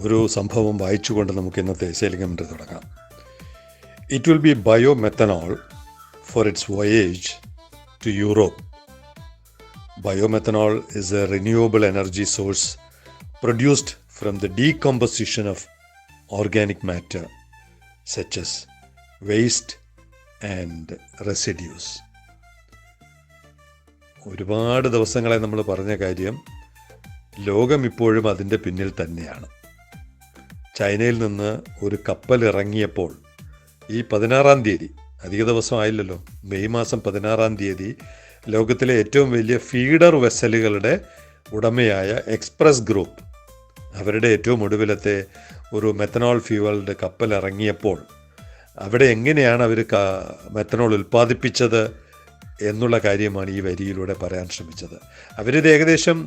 ഒരു സംഭവം വായിച്ചുകൊണ്ട് നമുക്ക് ഇന്നത്തെ സെലിഗമെന്റ് തുടങ്ങാം. It will be bio methanol for its voyage to Europe biomethanol is a renewable energy source produced from the decomposition of organic matter such as waste and residues ഒരുപാട് ദിവസങ്ങളെ നമ്മൾ പറഞ്ഞ കാര്യം ലോകം ഇപ്പോഴും അതിന്റെ പിന്നിൽ തന്നെയാണ്. ചൈനയിൽ നിന്ന് ഒരു കപ്പൽ ഇറങ്ങിയപ്പോൾ ഈ പതിനാറാം തീയതി അധിക ദിവസം ആയില്ലല്ലോ മെയ് മാസം പതിനാറാം തീയതി ലോകത്തിലെ ഏറ്റവും വലിയ ഫീഡർ വെസലുകളുടെ ഉടമയായ എക്സ്പ്രസ് ഗ്രൂപ്പ് അവരുടെ ഏറ്റവും ഒടുവിലത്തെ ഒരു മെത്തനോൾ ഫ്യൂവൽഡ് കപ്പൽ ഇറങ്ങിയപ്പോൾ അവിടെ എങ്ങനെയാണ് അവർ മെത്തനോൾ ഉൽപ്പാദിപ്പിച്ചത് എന്നുള്ള കാര്യമാണ് ഈ വരിയിലൂടെ പറയാൻ ശ്രമിച്ചത്. അവരിത് ഏകദേശം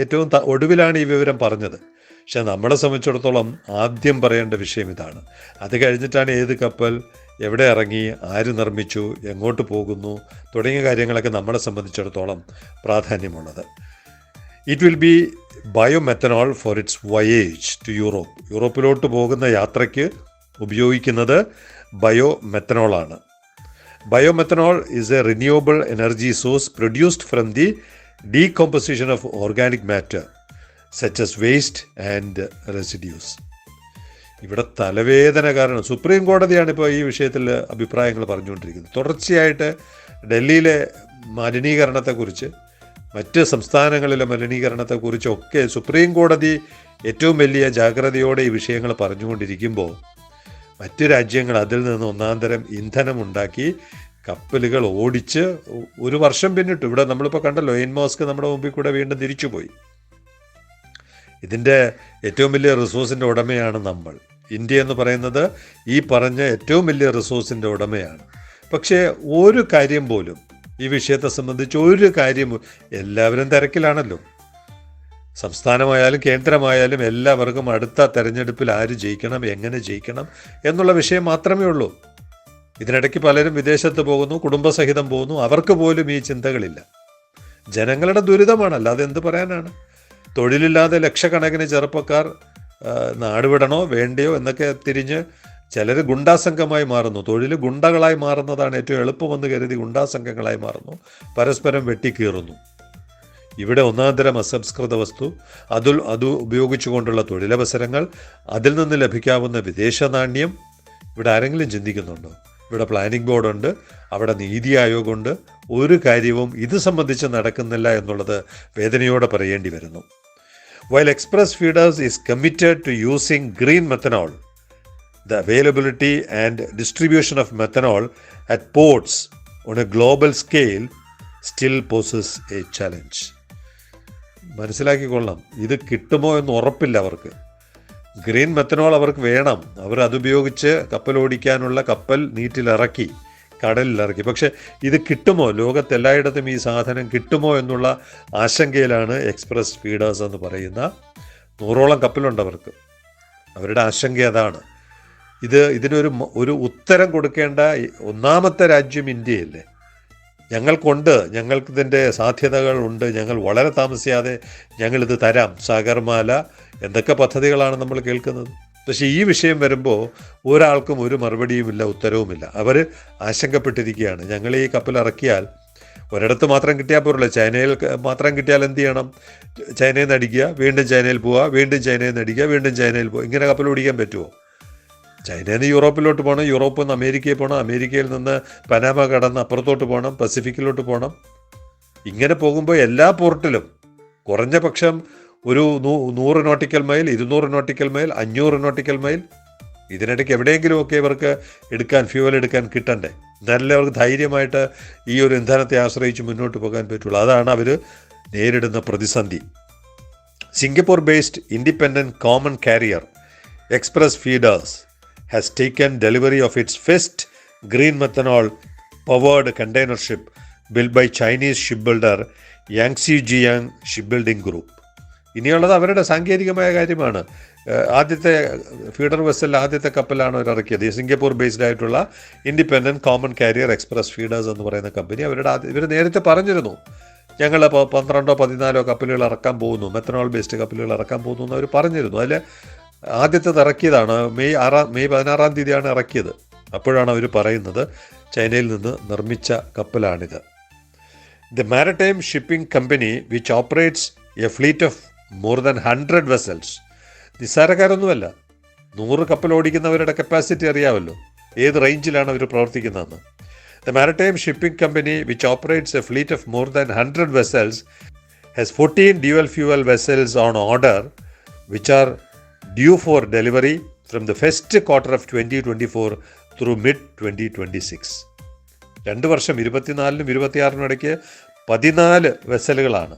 ഏറ്റവും ഒടുവിലാണ് ഈ വിവരം പറഞ്ഞത്. പക്ഷെ നമ്മളെ സംബന്ധിച്ചിടത്തോളം ആദ്യം പറയേണ്ട വിഷയം ഇതാണ്. അത് കഴിഞ്ഞിട്ടാണ് ഏത് കപ്പൽ എവിടെ ഇറങ്ങി ആര് നിർമ്മിച്ചു എങ്ങോട്ട് പോകുന്നു തുടങ്ങിയ കാര്യങ്ങളൊക്കെ നമ്മളെ സംബന്ധിച്ചിടത്തോളം പ്രാധാന്യമുള്ളത്. It will be biomethanol for its voyage to Europe യൂറോപ്പിലോട്ട് പോകുന്ന യാത്രയ്ക്ക് ഉപയോഗിക്കുന്നത് bio മെത്തനോളാണ് biomethanol is a renewable energy source produced from the decomposition of organic matter such as waste and residues ഇവിടെ തലവേദന കാരണം സുപ്രീം കോടതിയാണ് ഇപ്പോൾ ഈ വിഷയത്തിൽ അഭിപ്രായങ്ങൾ പറഞ്ഞുകൊണ്ടിരിക്കുന്നത്. തുടർച്ചയായിട്ട് ഡൽഹിയിലെ മലിനീകരണത്തെക്കുറിച്ച് മറ്റ് സംസ്ഥാനങ്ങളിലെ മലിനീകരണത്തെക്കുറിച്ചൊക്കെ സുപ്രീം കോടതി ഏറ്റവും വലിയ ജാഗ്രതയോടെ ഈ വിഷയങ്ങൾ പറഞ്ഞുകൊണ്ടിരിക്കുമ്പോൾ മറ്റ് രാജ്യങ്ങൾ അതിൽ നിന്ന് ഒന്നാന്തരം ഇന്ധനമുണ്ടാക്കി കപ്പലുകൾ ഓടിച്ച് ഒരു വർഷം പിന്നിട്ടു. ഇവിടെ നമ്മളിപ്പോൾ കണ്ടല്ലോ എയിൻ മോസ്ക് നമ്മുടെ മുമ്പിൽ കൂടെ വീണ്ടും തിരിച്ചുപോയി. ഇതിന്റെ ഏറ്റവും വലിയ റിസോഴ്സിന്റെ ഉടമയാണ് നമ്മൾ. ഇന്ത്യ എന്ന് പറയുന്നത് ഈ പറഞ്ഞ ഏറ്റവും വലിയ റിസോഴ്സിന്റെ ഉടമയാണ്. പക്ഷേ ഒരു കാര്യം പോലും ഈ വിഷയത്തെ സംബന്ധിച്ച് ഒരു കാര്യം എല്ലാവരും തിരക്കിലാണല്ലോ. സംസ്ഥാനമായാലും കേന്ദ്രമായാലും എല്ലാവർക്കും അടുത്ത തെരഞ്ഞെടുപ്പിൽ ആര് ജയിക്കണം എങ്ങനെ ജയിക്കണം എന്നുള്ള വിഷയം മാത്രമേ ഉള്ളൂ. ഇതിനിടയ്ക്ക് പലരും വിദേശത്ത് പോകുന്നു കുടുംബസഹിതം പോകുന്നു അവർക്ക് പോലും ഈ ചിന്തകളില്ല. ജനങ്ങളുടെ ദുരിതമാണ് അല്ലാതെ എന്ത് പറയാനാണ്? തൊഴിലില്ലാതെ ലക്ഷക്കണക്കിന് ചെറുപ്പക്കാർ നാടുവിടണോ വേണ്ടയോ എന്നൊക്കെ തിരിഞ്ഞ് ചിലർ ഗുണ്ടാസംഘമായി മാറുന്നു. തൊഴിൽ ഗുണ്ടകളായി മാറുന്നതാണ് ഏറ്റവും എളുപ്പമെന്ന് കരുതി ഗുണ്ടാസംഘങ്ങളായി മാറുന്നു. പരസ്പരം വെട്ടിക്കീറുന്നു. ഇവിടെ ഒന്നാന്തരം അസംസ്കൃത വസ്തു അതിൽ അത് ഉപയോഗിച്ചുകൊണ്ടുള്ള തൊഴിലവസരങ്ങൾ അതിൽ നിന്ന് ലഭിക്കാവുന്ന വിദേശ നാണ്യം ഇവിടെ ആരെങ്കിലും ചിന്തിക്കുന്നുണ്ടോ? ഇവിടെ പ്ലാനിംഗ് ബോർഡുണ്ട് അവിടെ നീതി ആയോഗുണ്ട് ഒരു കാര്യവും ഇത് സംബന്ധിച്ച് നടക്കുന്നില്ല എന്നുള്ളത് വേദനയോടെ പറയേണ്ടി വരുന്നു. While Express Feeders is committed to using green methanol the availability and distribution of methanol at ports on a global scale still poses a challenge മനസ്സിലാക്കിക്കൊള്ളാം. ഇത് കിട്ടുമോ എന്ന് ഉറപ്പില്ല അവർക്ക്. ഗ്രീൻ മെത്തനോൾ അവർക്ക് വേണം. അവർ അതുപയോഗിച്ച് കപ്പൽ ഓടിക്കാനുള്ള കപ്പൽ നീറ്റിലിറക്കി കടലിലിറക്കി. പക്ഷെ ഇത് കിട്ടുമോ? ലോകത്തെല്ലായിടത്തും ഈ സാധനം കിട്ടുമോ എന്നുള്ള ആശങ്കയിലാണ് എക്സ്പ്രസ് ഫീഡേഴ്സ് എന്ന് പറയുന്ന നൂറോളം കപ്പലുണ്ട് അവർക്ക്. അവരുടെ ആശങ്ക അതാണ്. ഇത് ഇതിനൊരു ഒരു ഉത്തരം കൊടുക്കേണ്ട ഒന്നാമത്തെ രാജ്യം ഇന്ത്യയല്ലേ? ഞങ്ങൾക്കുണ്ട് ഞങ്ങൾക്കിതിന്റെ സാധ്യതകൾ ഉണ്ട് ഞങ്ങൾ വളരെ താമസിയാതെ ഞങ്ങളിത് തരാം. സാഗർമാല എന്തൊക്കെ പദ്ധതികളാണ് നമ്മൾ കേൾക്കുന്നത്? പക്ഷേ ഈ വിഷയം വരുമ്പോൾ ഒരാൾക്കും ഒരു മറുപടിയുമില്ല ഉത്തരവുമില്ല. അവർ ആശങ്കപ്പെട്ടിരിക്കുകയാണ്. ഞങ്ങൾ ഈ കപ്പൽ ഇറക്കിയാൽ ഒരിടത്ത് മാത്രം കിട്ടിയാൽ പോരല്ലോ. ചൈനയിൽ മാത്രം കിട്ടിയാൽ എന്ത് ചെയ്യണം? ചൈനയിൽ നിന്ന് അടിക്കുക വീണ്ടും ചൈനയിൽ പോവുക വീണ്ടും ചൈനയിൽ നിന്ന് അടിക്കുക വീണ്ടും ചൈനയിൽ പോവുക. ഇങ്ങനെ കപ്പൽ ഓടിക്കാൻ പറ്റുമോ? ചൈനയിൽ നിന്ന് യൂറോപ്പിലോട്ട് പോകണം യൂറോപ്പിൽ നിന്ന് അമേരിക്കയിൽ പോകണം അമേരിക്കയിൽ നിന്ന് പനാമ കടന്ന് അപ്പുറത്തോട്ട് പോകണം പസഫിക്കിലോട്ട് പോകണം ഇങ്ങനെ പോകുമ്പോൾ എല്ലാ പോർട്ടിലും കുറഞ്ഞ പക്ഷം ഒരു നൂറ് നോട്ടിക്കൽ മൈൽ ഇരുന്നൂറ് നോട്ടിക്കൽ മൈൽ അഞ്ഞൂറ് നോട്ടിക്കൽ മൈൽ. ഇതിനിടയ്ക്ക് എവിടെയെങ്കിലുമൊക്കെ ഇവർക്ക് എടുക്കാൻ ഫ്യൂവൽ എടുക്കാൻ കിട്ടണ്ടേ? എന്നാലല്ലേ അവർക്ക് ധൈര്യമായിട്ട് ഈ ഒരു ഇന്ധനത്തെ ആശ്രയിച്ച് മുന്നോട്ട് പോകാൻ പറ്റുള്ളൂ. അതാണ് അവർ നേരിടുന്ന പ്രതിസന്ധി. Singapore based independent common carrier express feeders has taken delivery of its first green methanol powered container ship built by Chinese shipbuilder Yangtze Jiang Shipbuilding Group. ഇനിയുള്ളത് അവരുടെ സാങ്കേതികമായ കാര്യമാണ്. ആദ്യത്തെ ഫീഡർ വെസൽ ആദ്യത്തെ കപ്പലാണ് അവർ ഇറക്കിയത്. സിംഗപ്പൂർ ബേസ്ഡ് ആയിട്ടുള്ള independent common carrier express feeders എന്ന് പറയുന്ന കമ്പനി അവരുടെ ഇവർ നേരത്തെ പറഞ്ഞിരുന്നു. ഞങ്ങൾ പന്ത്രണ്ടോ പതിനാലോ കപ്പലുകൾ ഇറക്കാൻ പോകുന്നു. മെത്തനോൾ ബേസ്ഡ് കപ്പലുകൾ ഇറക്കാൻ പോകുന്നു എന്ന് അവർ പറഞ്ഞിരുന്നു. അതിൽ ആദ്യത്തേത് ഇറക്കിയതാണ്. മെയ് ആറാം മെയ് പതിനാറാം തീയതിയാണ് ഇറക്കിയത്. അപ്പോഴാണ് അവർ പറയുന്നത് ചൈനയിൽ നിന്ന് നിർമ്മിച്ച കപ്പലാണിത്. The maritime shipping company which operates a fleet of more than hundred vessels നിസ്സാരക്കാരൊന്നുമല്ല. നൂറ് കപ്പൽ ഓടിക്കുന്നവരുടെ കപ്പാസിറ്റി അറിയാമല്ലോ. ഏത് റേഞ്ചിലാണ് അവർ പ്രവർത്തിക്കുന്നതെന്ന്. The maritime shipping company which operates a fleet of more than hundred vessels has 14 dual fuel vessels on order, which are due for delivery from the first quarter of 2024 through mid 2026. രണ്ട് വർഷം ഇരുപത്തിനാലിനും ഇരുപത്തിയാറിനും ഇടയ്ക്ക് പതിനാല് വെസലുകളാണ്.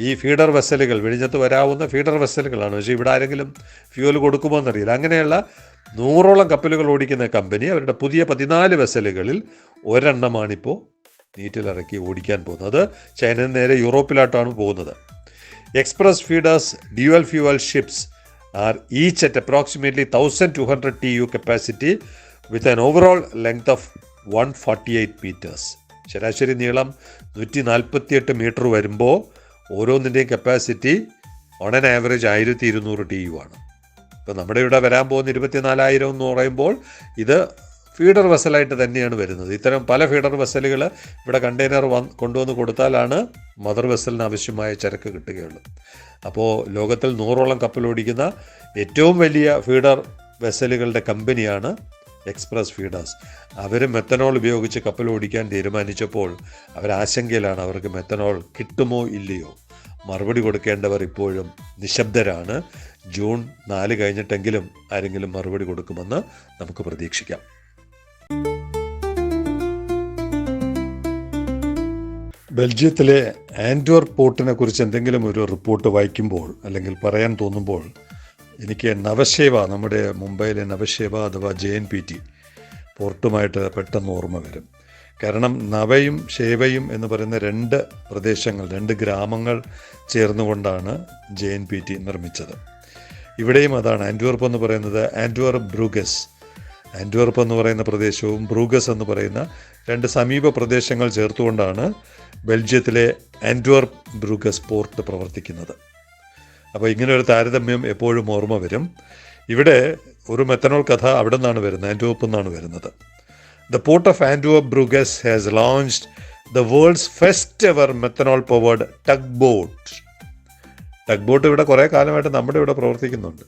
ഈ feeder വെസലുകൾ വെളിഞ്ഞത്ത് വരാവുന്ന feeder വെസലുകളാണ്. പക്ഷേ ഇവിടെ ആരെങ്കിലും fuel കൊടുക്കുമോ എന്നറിയില്ല. അങ്ങനെയുള്ള നൂറോളം കപ്പലുകൾ ഓടിക്കുന്ന കമ്പനി അവരുടെ പുതിയ പതിനാല് വെസലുകളിൽ ഒരെണ്ണമാണിപ്പോൾ നീറ്റിലിറക്കി ഓടിക്കാൻ പോകുന്നത്. ചൈനയിൽ നേരെ യൂറോപ്പിലോട്ടാണ് പോകുന്നത്. Express feeders dual fuel ships two hundred T U capacity with an overall length of one forty eight metres ശരാശരി നീളം നൂറ്റി നാൽപ്പത്തിയെട്ട് മീറ്റർ വരുമ്പോൾ ഓരോന്നിന്റെയും കപ്പാസിറ്റി ഓൺ ആൻ ആവറേജ് ആയിരത്തി ഇരുന്നൂറ് ടി യു ആണ്. ഇപ്പോൾ നമ്മുടെ ഇവിടെ വരാൻ പോകുന്ന ഇരുപത്തിനാലായിരം എന്ന് പറയുമ്പോൾ ഇത് ഫീഡർ വെസലായിട്ട് തന്നെയാണ് വരുന്നത്. ഇത്തരം പല ഫീഡർ വെസലുകൾ ഇവിടെ കണ്ടെയ്നർ വന്ന് കൊണ്ടുവന്ന് കൊടുത്താലാണ് മദർ വെസലിന് ആവശ്യമായ ചരക്ക് കിട്ടുകയുള്ളൂ. അപ്പോൾ ലോകത്തിൽ നൂറോളം കപ്പൽ ഓടിക്കുന്ന ഏറ്റവും വലിയ ഫീഡർ വെസലുകളുടെ കമ്പനിയാണ് എക്സ്പ്രസ് ഫീഡേഴ്സ്. അവർ മെത്തനോൾ ഉപയോഗിച്ച് കപ്പൽ ഓടിക്കാൻ തീരുമാനിച്ചപ്പോൾ അവരാശങ്കയിലാണ് അവർക്ക് മെത്തനോൾ കിട്ടുമോ ഇല്ലയോ. മറുപടി കൊടുക്കേണ്ടവർ ഇപ്പോഴും നിശബ്ദരാണ്. ജൂൺ നാല് കഴിഞ്ഞിട്ടെങ്കിലും ആരെങ്കിലും മറുപടി കൊടുക്കുമെന്ന് നമുക്ക് പ്രതീക്ഷിക്കാം. ബെൽജിയത്തിലെ ആൻഡ്വർ പോർട്ടിനെ കുറിച്ച് എന്തെങ്കിലും ഒരു റിപ്പോർട്ട് വായിക്കുമ്പോൾ അല്ലെങ്കിൽ പറയാൻ തോന്നുമ്പോൾ എനിക്ക് നവശേവ നമ്മുടെ മുംബൈയിലെ നവശേവ അഥവാ ജെ എൻ പി ടി പോർട്ടുമായിട്ട് പെട്ടെന്ന് ഓർമ്മ വരും. കാരണം നവയും ശേവയും എന്ന് പറയുന്ന രണ്ട് പ്രദേശങ്ങൾ രണ്ട് ഗ്രാമങ്ങൾ ചേർന്നുകൊണ്ടാണ് ജെ എൻ പി ടി നിർമ്മിച്ചത്. ഇവിടെയും അതാണ് ആൻഡ്വർപ്പ് എന്ന് പറയുന്നത് ആൻഡ്വർ ബ്രൂഗസ്. ആൻഡ്വർപ്പ് എന്ന് പറയുന്ന പ്രദേശവും ബ്രൂഗസ് എന്ന് പറയുന്ന രണ്ട് സമീപ പ്രദേശങ്ങൾ ചേർത്തുകൊണ്ടാണ് ബെൽജിയത്തിലെ ആൻഡ്വർ ബ്രൂഗസ് പോർട്ട് പ്രവർത്തിക്കുന്നത്. അപ്പോൾ ഇങ്ങനെ ഒരു താരതമ്യം എപ്പോഴും ഓർമ്മ വരും. ഇവിടെ ഒരു മെത്തനോൾ കഥ അവിടെ നിന്നാണ് വരുന്നത് ആൻഡ്വർപ്പ് നിന്നാണ് വരുന്നത്. The port of Antwerp Bruges has launched the world's first ever methanol powered tug boat tug boat ഇവിടെ കുറേ കാലമായിട്ട് നമ്മുടെ ഇവിടെ പ്രവർത്തിക്കുന്നുണ്ട്.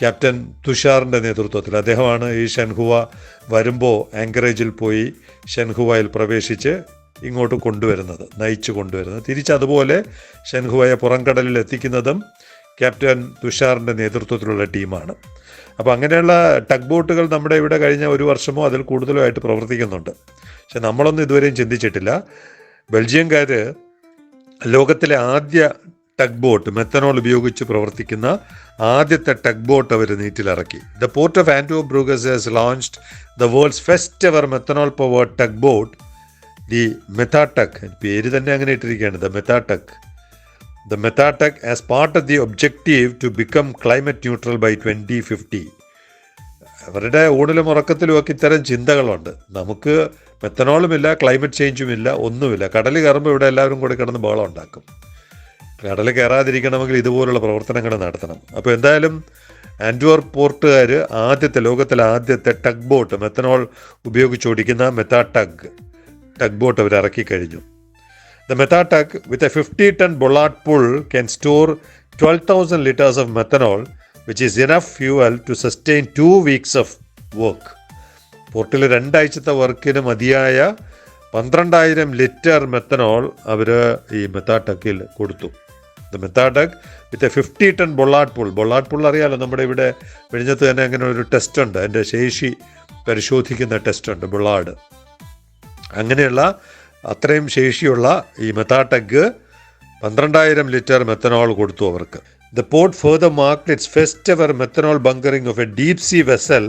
ക്യാപ്റ്റൻ തുഷാറിന്റെ നേതൃത്വത്തിൽ. അദ്ദേഹമാണ് ഈ ഷെൻഹുവ വരുമ്പോൾ ആങ്കറേജിൽ പോയി ഷെൻഹുവയിൽ പ്രവേശിച്ച് ഇങ്ങോട്ട് കൊണ്ടുവരുന്നത് നയിച്ചു കൊണ്ടുവരുന്നത്. തിരിച്ചതുപോലെ ഷെൻഹുവയെ പുറംകടലിൽ എത്തിക്കുന്നതും ക്യാപ്റ്റൻ തുഷാറിന്റെ നേതൃത്വത്തിലുള്ള ടീമാണ്. അപ്പോൾ അങ്ങനെയുള്ള ടഗ് ബോട്ടുകൾ നമ്മുടെ ഇവിടെ കഴിഞ്ഞ ഒരു വർഷമോ അതിൽ കൂടുതലോ ആയിട്ട് പ്രവർത്തിക്കുന്നുണ്ട്. പക്ഷെ നമ്മളൊന്നും ഇതുവരെയും ചിന്തിച്ചിട്ടില്ല. ബെൽജിയംകാർ ലോകത്തിലെ ആദ്യ ടഗ് ബോട്ട് മെത്തനോൾ ഉപയോഗിച്ച് പ്രവർത്തിക്കുന്ന ആദ്യത്തെ ടഗ് ബോട്ട് അവർ നീറ്റിലിറക്കി. The port of Antwerp Bruges has launched the world's first ever methanol power tug boat the Methatug പേര് തന്നെ അങ്ങനെ ഇട്ടിരിക്കുകയാണ് the Methatug the Methatug as part of the objective to become climate neutral by twenty fifty അവരുടെ ഊണിലും ഉറക്കത്തിലും ഒക്കെ ഇത്തരം ചിന്തകളുണ്ട്. നമുക്ക് മെത്തനോളുമില്ല ക്ലൈമറ്റ് ചേഞ്ചും ഇല്ല ഒന്നുമില്ല. കടൽ കയറുമ്പോൾ ഇവിടെ എല്ലാവരും കൂടി കിടന്ന് ബഹളം ഉണ്ടാക്കും. കടൽ കയറാതിരിക്കണമെങ്കിൽ ഇതുപോലുള്ള പ്രവർത്തനങ്ങൾ നടത്തണം. അപ്പോൾ എന്തായാലും ആൻഡ്വർ പോർട്ടുകാർ ആദ്യത്തെ ലോകത്തിലെ ആദ്യത്തെ ടഗ് ബോട്ട് മെത്തനോൾ ഉപയോഗിച്ചോടിക്കുന്ന മെത്താ ടഗ് ടഗ് ബോട്ട് അവർ ഇറക്കി കഴിഞ്ഞു. The Methatug with a fifty ton bollard pull can store twelve thousand litres of methanol which is enough fuel to sustain two weeks of work പോർട്ടിൽ രണ്ടാഴ്ചത്തെ വർക്കിന് മതിയായ പന്ത്രണ്ടായിരം litre methanol അവർ ഈ മെത്താട്ടക്കിൽ കൊടുത്തു. The Methatug with a fifty ton bollard pull bollard pull അറിയാലോ നമ്മുടെ ഇവിടെ വെളിഞ്ഞത്ത് തന്നെ അങ്ങനെ ഒരു ടെസ്റ്റ് ഉണ്ട്. അതിന്റെ ശേഷി പരിശോധിക്കുന്ന ടെസ്റ്റ് ഉണ്ട് ബൊള്ളാട് അങ്ങനെയുള്ള അത്രയും ശേഷിയുള്ള ഈ മെത്താടഗ് പന്ത്രണ്ടായിരം ലിറ്റർ മെത്തനോൾ കൊടുത്തു അവർക്ക്. The port further mark its first ever methanol bunkering of a deep sea vessel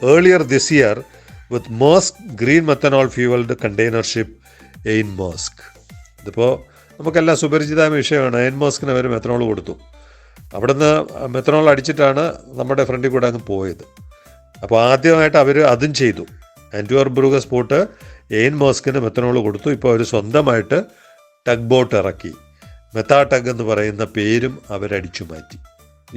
earlier this year with Maersk green methanol fuelled container ship Ane Maersk ഇതിപ്പോൾ നമുക്കെല്ലാം സുപരിചിതമായ വിഷയമാണ്. എയിൻ മോസ്കിന് അവർ മെത്തനോൾ കൊടുത്തു. അവിടുന്ന് മെത്തനോൾ അടിച്ചിട്ടാണ് നമ്മുടെ ഫ്രണ്ടിൽ കൂടെ അങ്ങ് പോയത്. അപ്പോൾ ആദ്യമായിട്ട് അവർ അതും ചെയ്തു. ആന്റുവർ ബ്രൂഗസ് പോട്ട് എയിൻ മോസ്കിന് മെത്തനോൾ കൊടുത്തു. ഇപ്പോൾ അവർ സ്വന്തമായിട്ട് ടഗ് ബോട്ട് ഇറക്കി. മെത്താ ടഗ് എന്ന് പറയുന്ന പേരും അവരടിച്ചു മാറ്റി.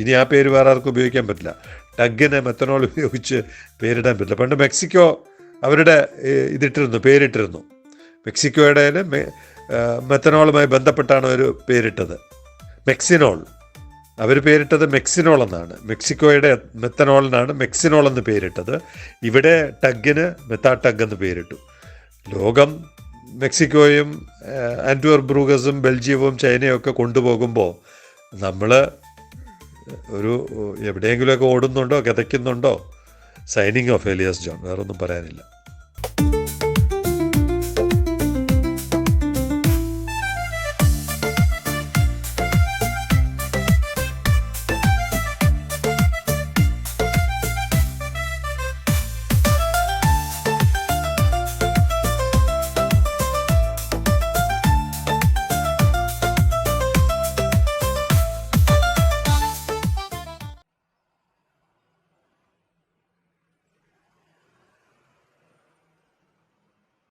ഇനി ആ പേര് വേറെ ആർക്കും ഉപയോഗിക്കാൻ പറ്റില്ല. ടഗിനെ മെത്തനോൾ ഉപയോഗിച്ച് പേരിടാൻ പറ്റില്ല. പണ്ട് മെക്സിക്കോ അവരുടെ ഇതിട്ടിരുന്നു പേരിട്ടിരുന്നു. മെക്സിക്കോയുടെ മെത്തനോളുമായി ബന്ധപ്പെട്ടാണ് അവർ പേരിട്ടത്. മെക്സിനോൾ അവർ പേരിട്ടത് മെക്സിനോൾ എന്നാണ്. മെക്സിക്കോയുടെ മെത്തനോളിനാണ് മെക്സിനോൾ എന്ന് പേരിട്ടത്. ഇവിടെ ടഗിന് മെത്താ ടഗ് എന്ന് പേരിട്ടു. ലോകം മെക്സിക്കോയും ആൻഡ്വർ ബ്രൂഗസും ബെൽജിയവും ചൈനയും ഒക്കെ കൊണ്ടുപോകുമ്പോൾ നമ്മൾ ഒരു എവിടെയെങ്കിലുമൊക്കെ ഓടുന്നുണ്ടോ കിതയ്ക്കുന്നുണ്ടോ? Signing off Elias John. വേറൊന്നും പറയാനില്ല.